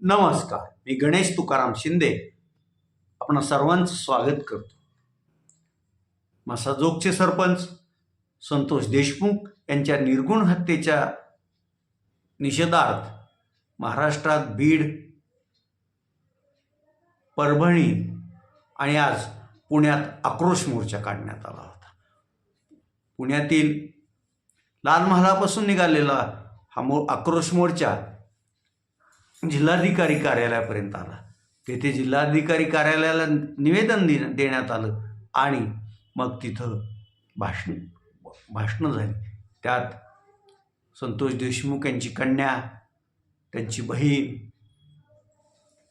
नमस्कार मी गणेश तुकाराम शिंदे. आपण सर्वांचं स्वागत करतो. मसाजोगचे सरपंच संतोष देशमुख यांच्या निर्गुण हत्येच्या निषेधार्थ महाराष्ट्रात बीड परभणी आणि आज पुण्यात आक्रोश मोर्चा काढण्यात आला होता. पुण्यातील लाल महालापासून निघालेला हा मो आक्रोश मोर्चा जिल्हाधिकारी कार्यालयापर्यंत आला. तेथे जिल्हाधिकारी कार्यालयाला निवेदन दे देण्यात आलं आणि मग तिथं भाषण भाषणं झाली. त्यात संतोष देशमुख यांची कन्या त्यांची बहीण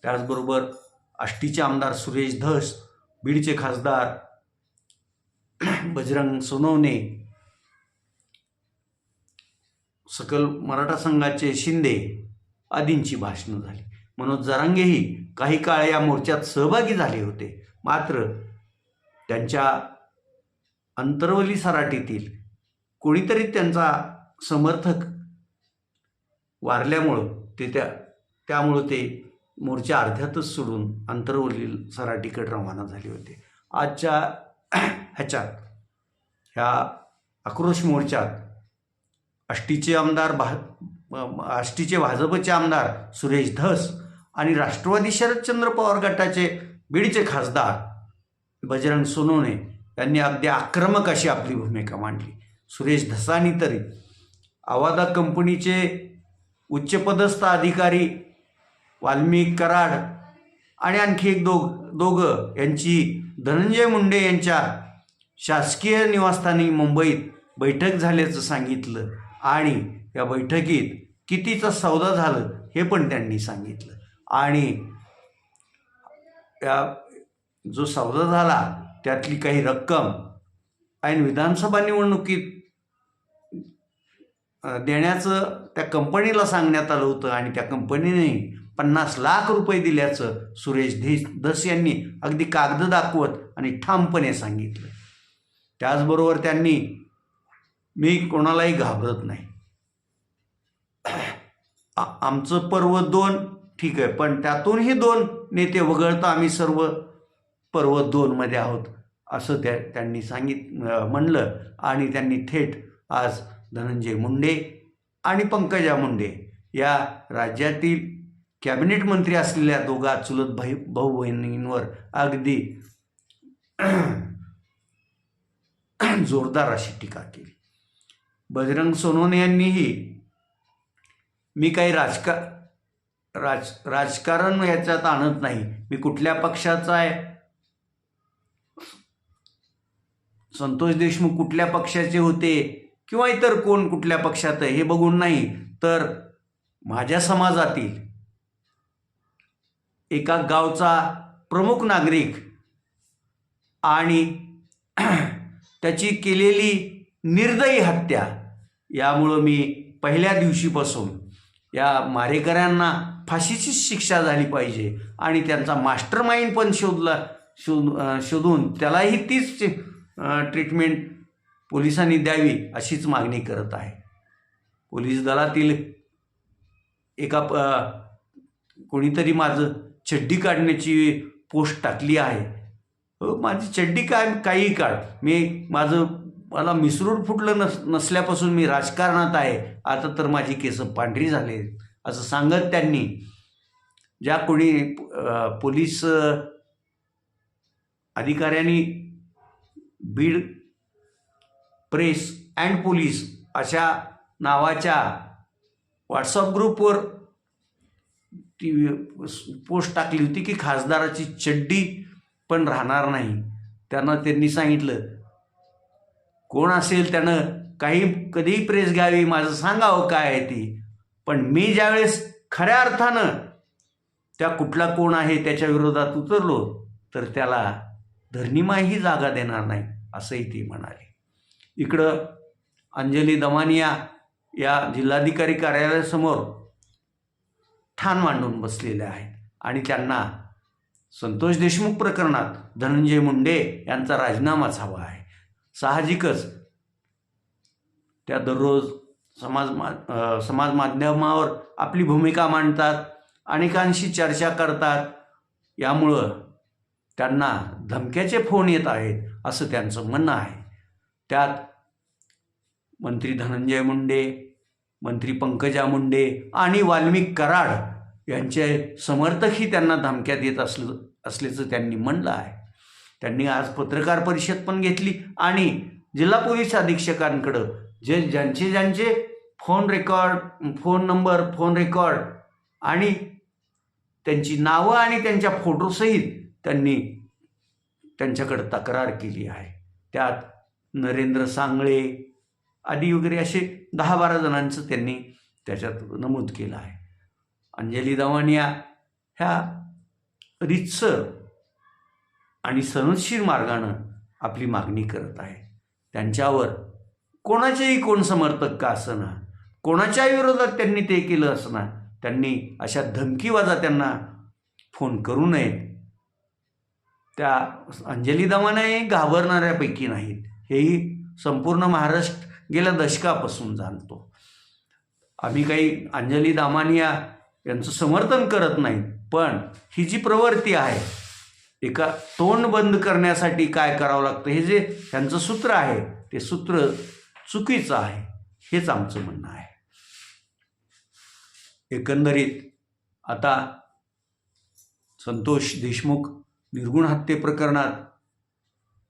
त्याचबरोबर आष्टीचे आमदार सुरेश धस बीडचे खासदार बजरंग सोनवणे सकल मराठा संघाचे शिंदे आदींची भाषणं झाली. मनोज जरांगेही काही काळ या मोर्चात सहभागी झाले होते. मात्र त्यांच्या अंतरवली सराटीतील कोणीतरी त्यांचा समर्थक वारल्यामुळं ते त्या त्यामुळं ते मोर्चा अर्ध्यातच सोडून अंतरवली सराटीकडे रवाना झाले होते. आजच्या ह्याच्यात ह्या आक्रोश मोर्चात आष्टीचे आमदार भा आष्टीचे भाजपचे आमदार सुरेश धस आणि राष्ट्रवादी शरदचंद्र पवार गटाचे बीडचे खासदार बजरंग सोनवणे यांनी अगदी आक्रमक अशी आपली भूमिका मांडली. सुरेश धसानी तरी आवादा कंपनीचे उच्चपदस्थ अधिकारी वाल्मिक कराड आणि आणखी एक दोघ दोघं यांची धनंजय मुंडे यांच्या शासकीय निवासस्थानी मुंबईत बैठक झाल्याचं सांगितलं आणि या बैठकीत कितीचा सौदा झालं हे पण त्यांनी सांगितलं. आणि या जो सौदा झाला त्यातली काही रक्कम ऐन विधानसभा निवडणुकीत देण्याचं त्या कंपनीला सांगण्यात आलं होतं आणि त्या कंपनीने पन्नास लाख रुपये दिल्याचं सुरेश धीस धस यांनी अगदी कागद दाखवत आणि ठामपणे सांगितलं. त्याचबरोबर त्यांनी मी कोणालाही घाबरत नाही. आमचं पर्व दोन ठीक आहे पण त्यातूनही दोन नेते वगळता आम्ही सर्व पर्व दोनमध्ये आहोत असं त्या त्यांनी सांगित म्हणलं. आणि त्यांनी थेट आज धनंजय मुंडे आणि पंकजा मुंडे या राज्यातील कॅबिनेट मंत्री असलेल्या दोघा चुलत भाई भाऊ बहिणींवर अगदी जोरदार अशी टीका केली. बजरंग सोनवणे यांनीही मी काही राजका राज राजकारण ह्याच्यात आणत नाही. मी कुठल्या पक्षाचा आहे? संतोष देशमुख कुठल्या पक्षाचे होते? किंवा इतर कोण कुठल्या पक्षात आहे? हे बघून नाही तर माझ्या समाजातील एका गावचा प्रमुख नागरिक आणि त्याची केलेली निर्दयी हत्या यामुळं मी पहिल्या दिवशीपासून या मारेकऱ्यांना फाशीची शिक्षा झाली पाहिजे आणि त्यांचा मास्टर माइंड पण शोधला शोध शोधून त्यालाही तीच ट्रीटमेंट पोलिसांनी द्यावी अशीच मागणी करत आहे. पोलीस दलातील एका प कोणीतरी माझं चड्डी काढण्याची पोस्ट टाकली आहे. माझी चड्डी काय काही काढ. मी माझं मला मिसरूड फुटलं नस नसल्यापासून मी राजकारणात आहे. आता तर माझी केस पांढरी झाले असं सांगत त्यांनी ज्या कोणी पोलीस अधिकाऱ्यांनी बीड प्रेस अँड पोलीस अशा नावाच्या व्हॉट्सअप ग्रुपवर ती पोस्ट टाकली होती की खासदाराची चड्डी पण राहणार नाही. त्यांना त्यांनी सांगितलं कोण असेल त्यानं काही कधीही प्रेस घ्यावी माझं सांगावं काय आहे ती. पण मी ज्यावेळेस खऱ्या अर्थानं त्या कुठला कोण आहे त्याच्या विरोधात उतरलो तर त्याला धरणीमाही जागा देणार नाही असंही ती म्हणाली. इकडं अंजली दमानिया या जिल्हाधिकारी कार्यालयासमोर ठाण मांडून बसलेल्या आहेत आणि त्यांना संतोष देशमुख प्रकरणात धनंजय मुंडे यांचा राजीनामाच हवा आहे. साहजिकच त्या दररोज समाज मा समाज माध्यमावर आपली भूमिका मांडतात अनेकांशी चर्चा करतात. यामुळं त्यांना धमक्याचे फोन येत आहेत असं त्यांचं म्हणणं आहे. त्यात मंत्री धनंजय मुंडे मंत्री पंकजा मुंडे आणि वाल्मिक कराड यांचे समर्थकही त्यांना धमक्या देत असलं असल्याचं त्यांनी म्हणलं आहे. त्यांनी आज पत्रकार परिषद पण घेतली आणि जिल्हा पोलीस अधीक्षकांकडं जे ज्यांचे ज्यांचे phone record phone number phone record आणि त्यांची नावं आणि त्यांच्या फोटोसहित त्यांनी त्यांच्याकडं तक्रार केली आहे. त्यात नरेंद्र सांगळे आदी वगैरे असे दहा बारा जणांचं त्यांनी त्याच्यात नमूद केलं आहे. अंजली दवानिया ह्या रितसर आणि सनदशीर मार्गानं आपली मागणी करत आहे. त्यांच्यावर कोणाचेही कोण समर्थक का असना कोणाच्या विरोधात त्यांनी ते केलं असना त्यांनी अशा धमकीवाजा त्यांना फोन करू नयेत. त्या अंजली दवानाही घाबरणाऱ्यापैकी नाहीत. हेही संपूर्ण महाराष्ट्र गेल्या दशकापासून जाणतो. आम्ही काही अंजली दामानिया यांचं समर्थन करत नाही पण ही जी प्रवृत्ती आहे एका तोंड बंद करण्यासाठी काय करावं लागतं? हे जे त्यांचं सूत्र आहे ते सूत्र चुकीचं आहे हेच आमचं म्हणणं आहे. एकंदरीत आता संतोष देशमुख निर्गुण हत्ये प्रकरणात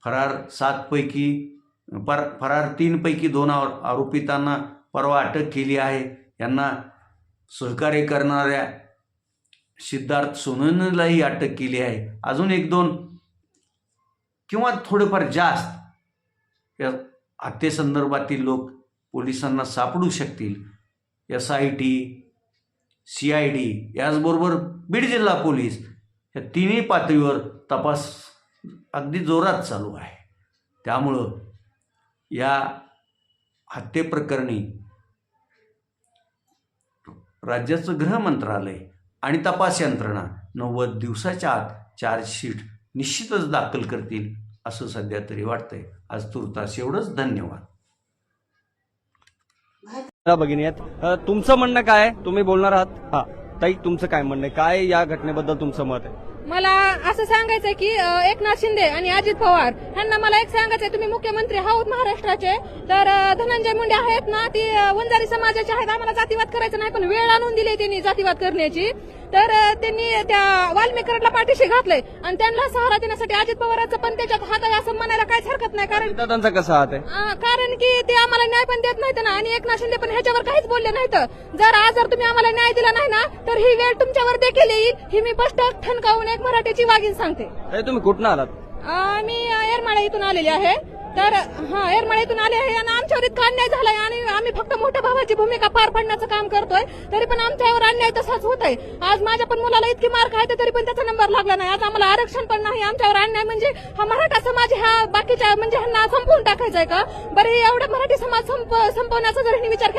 फरार सातपैकी पर फरार तीनपैकी दोन आरोपितांना परवा अटक केली आहे. यांना सहकार्य करणाऱ्या सिद्धार्थ सोननलाही अटक केली आहे. अजून एक दोन किंवा थोडेफार जास्त या हत्येसंदर्भातील लोक पोलिसांना सापडू शकतील. S I T C I D याचबरोबर बीड जिल्हा पोलीस या तिन्ही पातळीवर तपास अगदी जोरात चालू आहे. त्यामुळं या हत्येप्रकरणी राज्याचं गृह मंत्रालय आणि तपास यंत्रणा नव्वद दिवसाच्या आत चार्जशीट निश्चितच दाखल करतील असं सध्या तरी वाटतंय. आज तुर्तास एवढंच धन्यवाद. भगिनी आहेत. तुमचं म्हणणं काय? तुम्ही बोलणार आहात? हा. ताई तुमचं काय म्हणणं काय या घटनेबद्दल तुमचं मत आहे? मला असं सांगायचंय की एकनाथ शिंदे आणि अजित पवार ह्यांना मला एक सांगायचंय तुम्ही मुख्यमंत्री आहोत महाराष्ट्राचे तर धनंजय मुंडे आहेत ना ती वंजारी समाजाचे आहेत आम्हाला जातीवाद करायचं नाही पण वेळ आणून दिली त्यांनी जातीवाद करण्याची. तर त्यांनी त्या वाल्मिकरडला पाठीशी घातलंय आणि त्यांना सहारा देण्यासाठी अजित पवारांचं पण त्याच्यात हात आहे असं म्हणायला काहीच हरकत नाही कारण दादांचा कसा हात आहे? कारण की ते आम्हाला न्याय पण देत नाहीत ना आणि एकनाथ शिंदे पण ह्याच्यावर काहीच बोलले नाहीत. जर आज जर तुम्ही आम्हाला न्याय दिला नाही ना तर ही वेळ तुमच्यावर देखील येईल. ही मी स्पष्ट ठणकावून एक मराठीची वागीन सांगते. ताई तुम्ही कुठनं आलात? मी येरमाळा इथून आलेली आहे. तर हा येरमाळा इथून आले आहे आणि आमच्यावर इतका अन्याय झालाय आणि आम्ही फक्त मोठ्या भावाची भूमिका पार पाडण्याचं काम करतोय. तरी पण आमच्यावर अन्याय तसाच होत आहे आज माझ्या पण मुलाला इतकी मार्क आहे तरी पण त्याचा नंबर लागला नाही. आज आम्हाला आरक्षण पण नाही. आमच्यावर अन्याय म्हणजे हा मराठा समाज ह्या बाकीच्या म्हणजे ह्यांना संपवून टाकायचा आहे का? बरं एवढा मराठी समाज संप संपवण्याचा जर ह्यांनी विचार केला